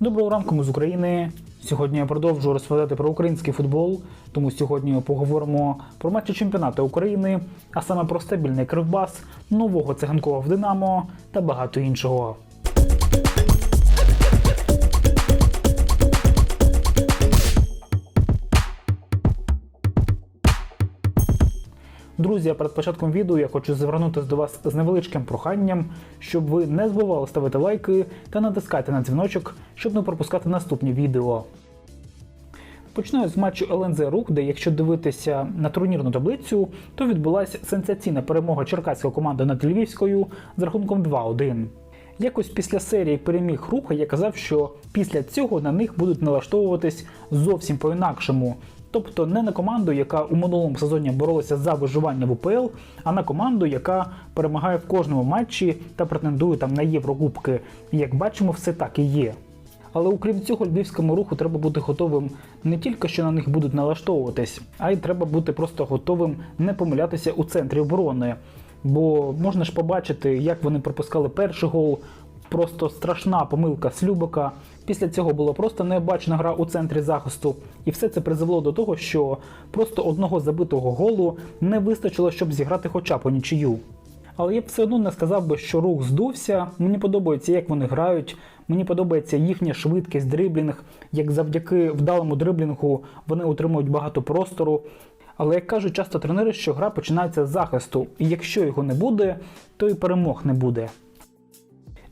Доброго ранку, ми з України. Сьогодні я продовжую розповідати про український футбол, тому сьогодні поговоримо про матчі чемпіонату України, а саме про стабільний кривбас, нового циганкова в Динамо та багато іншого. Друзі, перед початком відео я хочу звернутися до вас з невеличким проханням, щоб ви не забували ставити лайки та натискати на дзвіночок, щоб не пропускати наступні відео. Починаю з матчу ЛНЗ Рух, де якщо дивитися на турнірну таблицю, то відбулася сенсаційна перемога черкаської команди над Львівською з рахунком 2-1. Якось після серії переміг руха я казав, що після цього на них будуть налаштовуватись зовсім по-інакшому. Тобто не на команду, яка у минулому сезоні боролася за виживання в УПЛ, а на команду, яка перемагає в кожному матчі та претендує там на Єврокубки. Як бачимо, все так і є. Але окрім цього, львівському руху треба бути готовим не тільки що на них будуть налаштовуватись, а й треба бути просто готовим не помилятися у центрі оборони. Бо можна ж побачити, як вони пропускали перший гол. Просто страшна помилка Слюбика. Після цього була просто необачна гра у центрі захисту, і все це призвело до того, що просто одного забитого голу не вистачило, щоб зіграти хоча б у нічию. Але я б все одно не сказав би, що рух здувся. Мені подобається, як вони грають. Мені подобається їхня швидкість, дриблінг, як завдяки вдалому дриблінгу вони отримують багато простору. Але як кажуть часто тренери, що гра починається з захисту, і якщо його не буде, то і перемог не буде.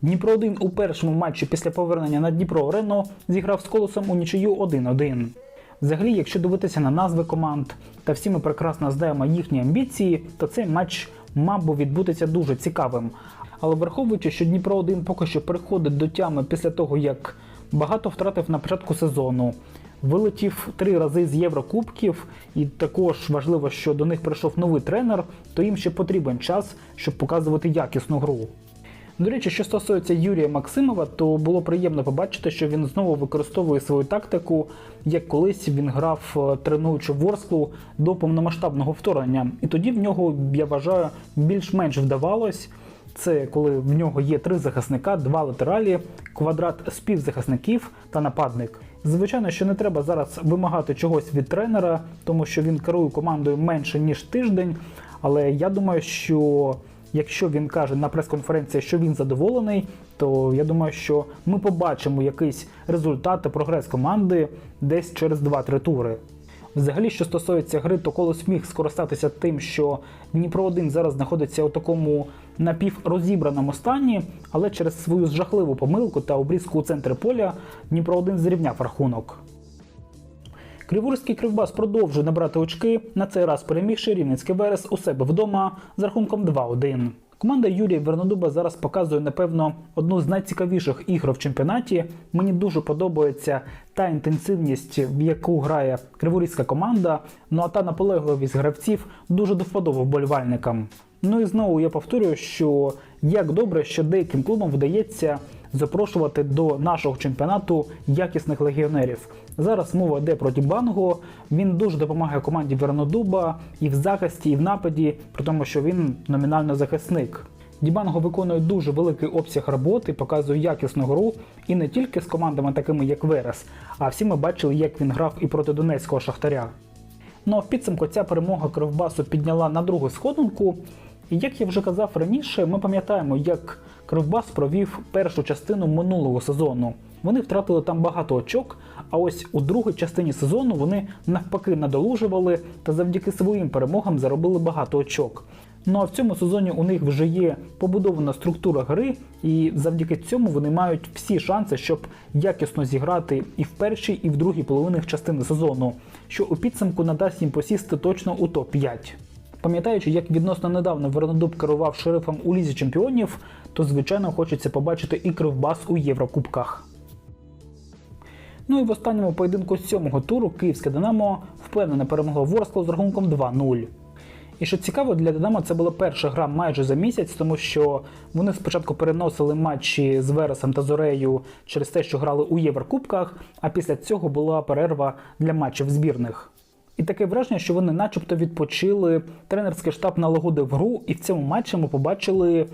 Дніпро 1 у першому матчі після повернення на Дніпро Арено зіграв з колосом у нічию 1-1. Взагалі, якщо дивитися на назви команд, та всі ми прекрасно знаємо їхні амбіції, то цей матч мав би відбутися дуже цікавим. Але враховуючи, що Дніпро 1 поки що приходить до тями після того, як багато втратив на початку сезону, вилетів три рази з Єврокубків, і також важливо, що до них прийшов новий тренер, то їм ще потрібен час, щоб показувати якісну гру. До речі, що стосується Юрія Максимова, то було приємно побачити, що він знову використовує свою тактику, як колись він грав е, тренуючи Ворсклу до повномасштабного вторгнення. І тоді в нього, я вважаю, більш-менш вдавалось. Це коли в нього є три захисника, два латералі, квадрат співзахисників та нападник. Звичайно, що не треба зараз вимагати чогось від тренера, тому що він керує командою менше ніж тиждень. Але я думаю, що якщо він каже на прес-конференції, що він задоволений, то я думаю, що ми побачимо якийсь результат та прогрес команди десь через 2-3 тури. Взагалі, що стосується гри, то колос міг скористатися тим, що Дніпро 1 зараз знаходиться у такому напіврозібраному стані, але через свою жахливу помилку та обрізку у центрі поля Дніпро 1 зрівняв рахунок. Криворізький кривбас продовжує набрати очки, на цей раз перемігши Рівненський Верес у себе вдома з рахунком 2-1. Команда Юрія Вернодуба зараз показує, напевно, одну з найцікавіших ігор в чемпіонаті. Мені дуже подобається та інтенсивність, в яку грає криворізька команда. Ну а та наполегливість гравців дуже до вподоби вболівальникам. Ну і знову я повторюю, що як добре, що деяким клубам вдається запрошувати до нашого чемпіонату якісних легіонерів. Зараз мова йде про Дібанго. Він дуже допомагає команді Вернодуба і в захисті, і в нападі, при тому, що він номінально захисник. Дібанго виконує дуже великий обсяг роботи, показує якісну гру і не тільки з командами, такими як Верес, а всі ми бачили, як він грав і проти Донецького Шахтаря. Ну а в підсумку ця перемога Кривбасу підняла на другу сходинку. І як я вже казав раніше, ми пам'ятаємо, як Кривбас провів першу частину минулого сезону. Вони втратили там багато очок, а ось у другій частині сезону вони навпаки надолужували та завдяки своїм перемогам заробили багато очок. Ну а в цьому сезоні у них вже є побудована структура гри, і завдяки цьому вони мають всі шанси, щоб якісно зіграти і в першій, і в другій половинах частини сезону, що у підсумку надасть їм посісти точно у топ-5. Пам'ятаючи, як відносно недавно Вернодуб керував шерифом у лізі чемпіонів, то звичайно хочеться побачити і кривбас у Єврокубках. Ну і в останньому поєдинку сьомого туру київське Динамо впевнено перемогло Ворсклу з рахунком 2-0. І що цікаво, для Динамо це була перша гра майже за місяць, тому що вони спочатку переносили матчі з Вересом та Зорею через те, що грали у Єврокубках, а після цього була перерва для матчів збірних. І таке враження, що вони начебто відпочили, тренерський штаб налагодив гру, і в цьому матчі ми побачили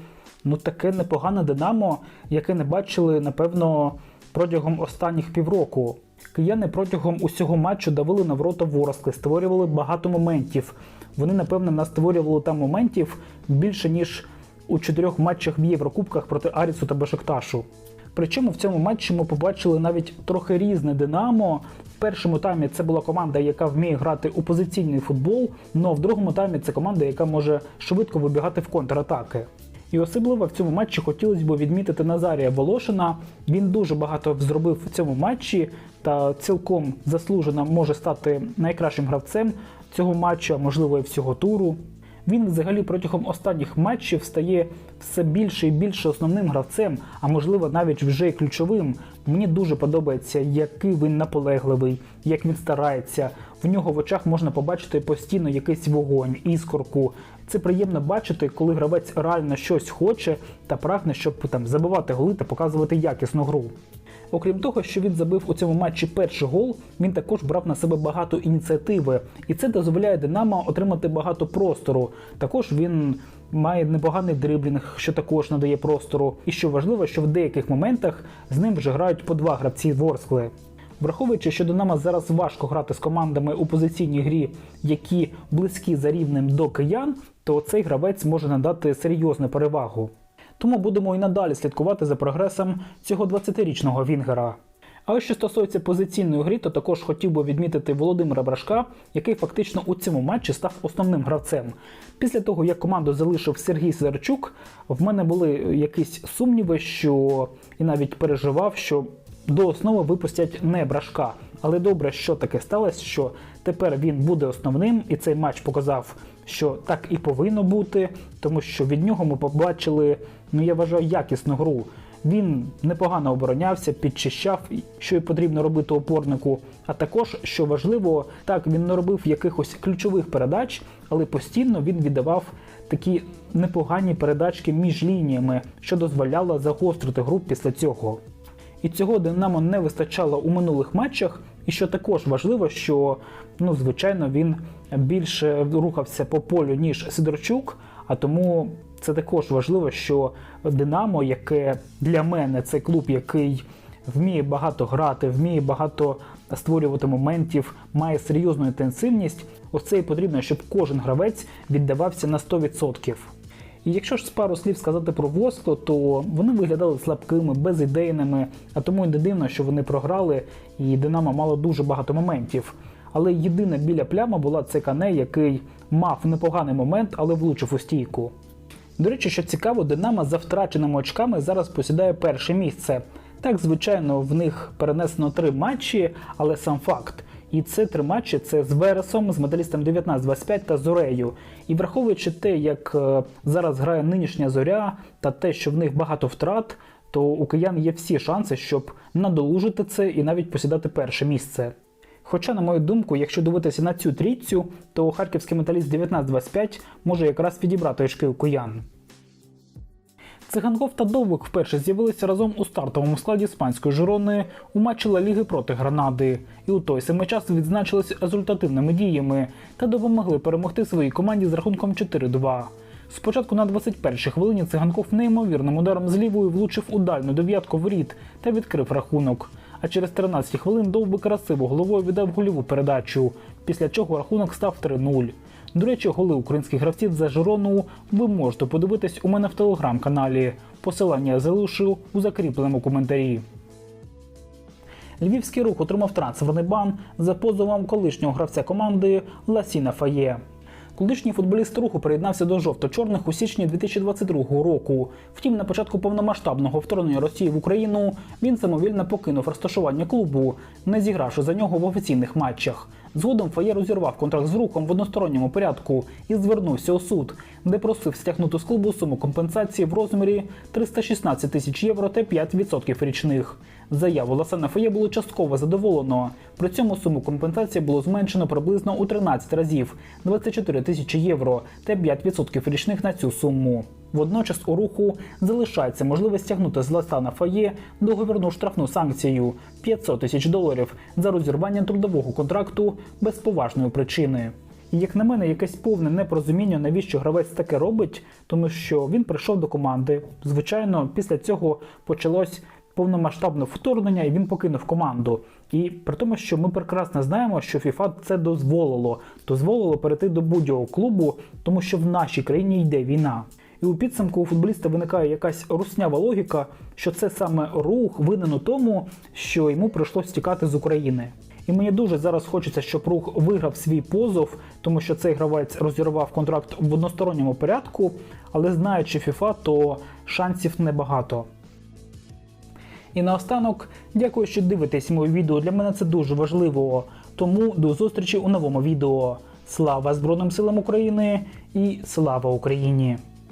ну таке непогане Динамо, яке не бачили, напевно, протягом останніх півроку. Кияни протягом усього матчу давили на ворота Ворскли, створювали багато моментів. Вони, напевно, настворювали там моментів більше, ніж у чотирьох матчах в Єврокубках проти Арісу та Бешикташу. Причому в цьому матчі ми побачили навіть трохи різне Динамо. В першому таймі це була команда, яка вміє грати у позиційний футбол, але в другому таймі це команда, яка може швидко вибігати в контратаки. І особливо в цьому матчі хотілося б відмітити Назарія Волошина. Він дуже багато зробив в цьому матчі та цілком заслужено може стати найкращим гравцем цього матчу, а можливо і всього туру. Він взагалі протягом останніх матчів стає все більше і більше основним гравцем, а можливо навіть вже й ключовим. Мені дуже подобається, який він наполегливий, як він старається. В нього в очах можна побачити постійно якийсь вогонь, іскорку. Це приємно бачити, коли гравець реально щось хоче та прагне, щоб там забивати голи та показувати якісну гру. Окрім того, що він забив у цьому матчі перший гол, він також брав на себе багато ініціативи, і це дозволяє Динамо отримати багато простору. Також він має непоганий дриблінг, що також надає простору. І що важливо, що в деяких моментах з ним вже грають по два гравці Ворскли. Враховуючи, що Динамо зараз важко грати з командами у позиційній грі, які близькі за рівнем до киян, то цей гравець може надати серйозну перевагу. Тому будемо і надалі слідкувати за прогресом цього 20-річного Вінгера. А ось що стосується позиційної гри, то також хотів би відмітити Володимира Брашка, який фактично у цьому матчі став основним гравцем. Після того, як команду залишив Сергій Сидорчук, в мене були якісь сумніви, що і навіть переживав, що до основи випустять не Брашка. Але добре, що таке сталося, що тепер він буде основним, і цей матч показав, що так і повинно бути, тому що від нього ми побачили, ну я вважаю, якісну гру. Він непогано оборонявся, підчищав, що й потрібно робити опорнику. А також, що важливо, так він не робив якихось ключових передач, але постійно він віддавав такі непогані передачки між лініями, що дозволяло загострити гру після цього. І цього Динамо не вистачало у минулих матчах. І що також важливо, що ну, звичайно він більше рухався по полю, ніж Сидорчук, а тому це також важливо, що Динамо, яке для мене це клуб, який вміє багато грати, вміє багато створювати моментів, має серйозну інтенсивність. Ось це і потрібно, щоб кожен гравець віддавався на 100%. І якщо ж з пару слів сказати про Воскло, то вони виглядали слабкими, безідейними, а тому й не дивно, що вони програли, і Динамо мало дуже багато моментів. Але єдина біля пляма була це Кане, який мав непоганий момент, але влучив у стійку. До речі, що цікаво, Динамо за втраченими очками зараз посідає перше місце. Так, звичайно, в них перенесено три матчі, але сам факт. І це три матчі це з Вересом, з металістом 19-25 та Зорею. І враховуючи те, як е, зараз грає нинішня зоря, та те, що в них багато втрат, то у киян є всі шанси, щоб надолужити це і навіть посідати перше місце. Хоча, на мою думку, якщо дивитися на цю трійцю, то харківський металіст 19-25 може якраз відібрати очки у киян. Циганков та Довбик вперше з'явилися разом у стартовому складі іспанської Жирони у матчі Ла Ліги проти Гранади, і у той самий час відзначились результативними діями та допомогли перемогти своїй команді з рахунком 4-2. Спочатку на 21-й хвилині циганков неймовірним ударом з лівої влучив у дальню дев'ятку воріт та відкрив рахунок. А через 13 хвилин Довбик красиво головою віддав гольову передачу, після чого рахунок став 3-0. До речі, голи українських гравців за Жирону ви можете подивитись у мене в телеграм-каналі. Посилання я залишу у закріпленому коментарі. Львівський рух отримав трансферний бан за позовом колишнього гравця команди Ласіна Фає. Колишній футболіст руху приєднався до жовто-чорних у січні 2022 року. Втім, на початку повномасштабного вторгнення Росії в Україну він самовільно покинув розташування клубу, не зігравши за нього в офіційних матчах. Згодом Фає розірвав контракт з рухом в односторонньому порядку і звернувся у суд, де просив стягнути з клубу суму компенсації в розмірі 316 тисяч євро та 5% річних. Заяву Ласана Фає було частково задоволено. При цьому суму компенсації було зменшено приблизно у 13 разів 24 тисячі євро та 5% річних на цю суму. Водночас у руху залишається можливість стягнути з Ласана Фає договірну штрафну санкцію 500 тисяч доларів за розірвання трудового контракту без поважної причини. І як на мене, якесь повне непорозуміння, навіщо гравець таке робить, тому що він прийшов до команди. Звичайно, після цього почалось повномасштабне вторгнення, і він покинув команду. І при тому, що ми прекрасно знаємо, що FIFA це дозволило, дозволило перейти до будь-якого клубу, тому що в нашій країні йде війна. І у підсумку у футболіста виникає якась руснява логіка, що це саме рух винен у тому, що йому прийшлось тікати з України. І мені дуже зараз хочеться, щоб рух виграв свій позов, тому що цей гравець розірвав контракт в односторонньому порядку, але знаючи FIFA, то шансів небагато. І наостанок, дякую, що дивитесь моє відео. Для мене це дуже важливо. Тому до зустрічі у новому відео. Слава Збройним силам України і слава Україні!